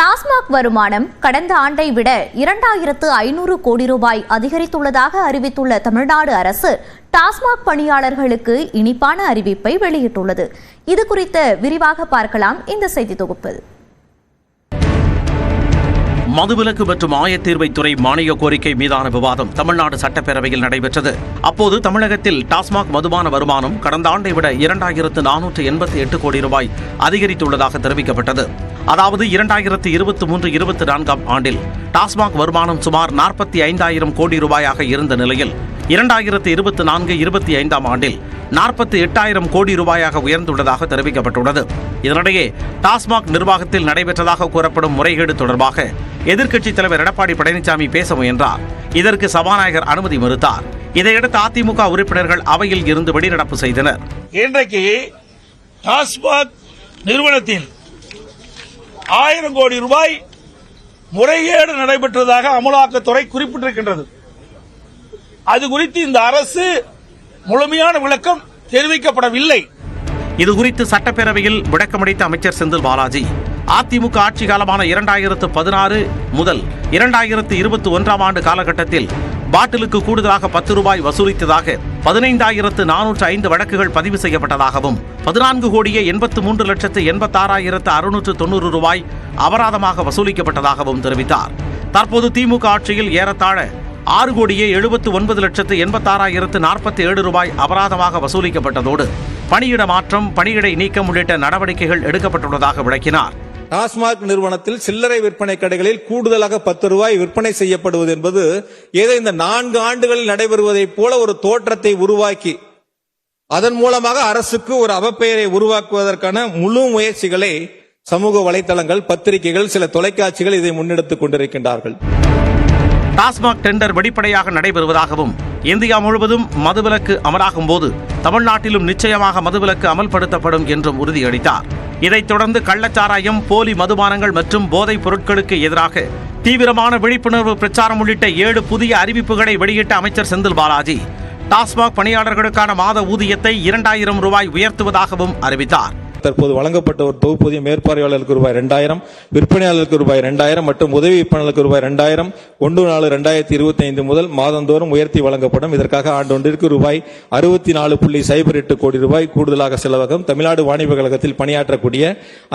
டாஸ்மாக் வருமானம் கடந்த ஆண்டை விட இரண்டாயிரத்து ஐநூறு கோடி ரூபாய் அதிகரித்துள்ளதாக அறிவித்துள்ள தமிழ்நாடு அரசு டாஸ்மாக் பணியாளர்களுக்கு இனிப்பான அறிவிப்பை வெளியிட்டுள்ளது. இது குறித்த விரிவாக பார்க்கலாம் இந்த செய்தி தொகுப்பில். மதுவிலக்கு மற்றும் ஆயத்தீர்வைத்துறை மானிய கோரிக்கை மீதான விவாதம் தமிழ்நாடு சட்டப்பேரவையில் நடைபெற்றது. அப்போது தமிழகத்தில் டாஸ்மாக் மதுபான வருமானம் கடந்த ஆண்டை விட இரண்டாயிரத்து நானூற்று எண்பத்தி எட்டு கோடி ரூபாய் அதிகரித்துள்ளதாக தெரிவிக்கப்பட்டது. அதாவது இரண்டாயிரத்து இருபத்தி மூன்று இருபத்தி நான்காம் ஆண்டில் டாஸ்மாக் வருமானம் சுமார் நாற்பத்தி ஐந்தாயிரம் கோடி ரூபாயாக இருந்த நிலையில் இரண்டாயிரத்து இருபத்தி நான்கு இருபத்தி ஐந்தாம் ஆண்டில் நாற்பத்தி எட்டாயிரம் கோடி ரூபாயாக உயர்ந்துள்ளதாக தெரிவிக்கப்பட்டுள்ளது. இதனிடையே டாஸ்மாக் நிர்வாகத்தில் நடைபெற்றதாக கூறப்படும் முறைகேடு தொடர்பாக எதிர்க்கட்சித் தலைவர் எடப்பாடி பழனிசாமி பேச முயன்றார். இதற்கு சபாநாயகர் அனுமதி மறுத்தார். இதையடுத்து அதிமுக உறுப்பினர்கள் அவையில் இருந்து வெளிநடப்பு செய்தனர். இன்றைக்கு டாஸ்மாக் நிறுவனத்தில் ஆயிரம் கோடி ரூபாய் முறைகேடு நடைபெற்றதாக அமலாக்கத்துறை குறிப்பிட்டிருக்கின்றது. அது குறித்து இந்த அரசு முழுமையான விளக்கம் தெரிவிக்கப்படவில்லை. இது குறித்து சட்டப்பேரவையில் விளக்கமளித்த அமைச்சர் செந்தில் பாலாஜி அதிமுக ஆட்சி காலமான இரண்டாயிரத்து பதினாறு முதல் இரண்டாயிரத்து இருபத்தி ஒன்றாம் ஆண்டு காலகட்டத்தில் பாட்டிலுக்கு கூடுதலாக பத்து ரூபாய் வசூலித்ததாக பதினைந்தாயிரத்து நானூற்று ஐந்து வழக்குகள் பதிவு செய்யப்பட்டதாகவும் பதினான்கு கோடியே எண்பத்து மூன்று லட்சத்து எண்பத்தாறாயிரத்து அறுநூற்று தொண்ணூறு ரூபாய் அபராதமாக வசூலிக்கப்பட்டதாகவும் தெரிவித்தார். தற்போது திமுக ஆட்சியில் ஏறத்தாழ ஆறு கோடியே எழுபத்து ஒன்பது லட்சத்து எண்பத்தாறாயிரத்து நாற்பத்தி ஏழு ரூபாய் அபராதமாக வசூலிக்கப்பட்டதோடு பணியிட மாற்றம் பணியிடை நீக்கம் உள்ளிட்ட நடவடிக்கைகள் எடுக்கப்பட்டுள்ளதாக விளக்கினார். டாஸ்மாக் நிறுவனத்தில் சில்லறை விற்பனை கடைகளில் கூடுதலாக பத்து ரூபாய் விற்பனை செய்யப்படுவது என்பது ஏதோ இந்த நான்கு ஆண்டுகளில் நடைபெறுவதைப் போல ஒரு தோற்றத்தை உருவாக்கி அதன் மூலமாக அரசுக்கு ஒரு அவப்பெயரை உருவாக்குவதற்கான முழு முயற்சிகளை சமூக வலைத்தளங்கள் பத்திரிகைகள் சில தொலைக்காட்சிகள் இதை முன்னெடுத்துக் கொண்டிருக்கின்றார்கள். டாஸ்மாக் டெண்டர் வெளிப்படையாக நடைபெறுவதாகவும் இந்தியா முழுவதும் மதுவிலக்கு அமலாகும் போது தமிழ்நாட்டிலும் நிச்சயமாக மதுவிலக்கு அமல்படுத்தப்படும் என்றும் உறுதியளித்தார். இதைத் தொடர்ந்து கள்ளச்சாராயம் போலி மதுபானங்கள் மற்றும் போதைப் பொருட்களுக்கு எதிராக தீவிரமான விழிப்புணர்வு பிரச்சாரம் உள்ளிட்ட ஏழு புதிய அறிவிப்புகளை வெளியிட்ட அமைச்சர் செந்தில் பாலாஜி டாஸ்மாக் பணியாளர்களுக்கான மாத ஊதியத்தை இரண்டாயிரம் ரூபாய் உயர்த்துவதாகவும் அறிவித்தார். தற்போது வழங்கப்பட்ட ஒரு தொகுப்பூதிய மேற்பார்வையாளருக்கு ரூபாய் ரெண்டாயிரம் விற்பனையாளருக்கு ரூபாய் ரெண்டாயிரம் மற்றும் உதவி விற்பனையாளருக்கு ரூபாய் ரெண்டாயிரம் ஒன்று நாலு ரெண்டாயிரத்தி இருபத்தி ஐந்து முதல் மாதந்தோறும் உயர்த்தி வழங்கப்படும். இதற்காக ஆண்டொன்றிற்கு ரூபாய் அறுபத்தி நாலு புள்ளி சைபர் எட்டு கோடி ரூபாய் கூடுதலாக செலவகம். தமிழ்நாடு வாணிப கழகத்தில் பணியாற்றக்கூடிய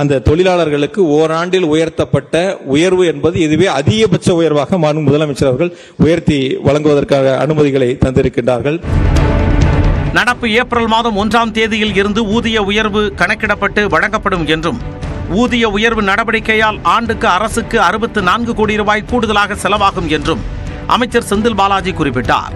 அந்த தொழிலாளர்களுக்கு ஓராண்டில் உயர்த்தப்பட்ட உயர்வு என்பது இதுவே அதிகபட்ச உயர்வாக மாண்பு முதலமைச்சர் அவர்கள் உயர்த்தி வழங்குவதற்காக அனுமதிகளை தந்திருக்கின்றார்கள். நடப்பு ஏப்ரல் மாதம் ஒன்றாம் தேதியில் இருந்து ஊதிய உயர்வு கணக்கிடப்பட்டு வழங்கப்படும் என்றும் ஊதிய உயர்வு நடவடிக்கையால் ஆண்டுக்கு அரசுக்கு அறுபத்து நான்கு கோடி ரூபாய் கூடுதலாக செலவாகும் என்றும் அமைச்சர் செந்தில் பாலாஜி குறிப்பிட்டார்.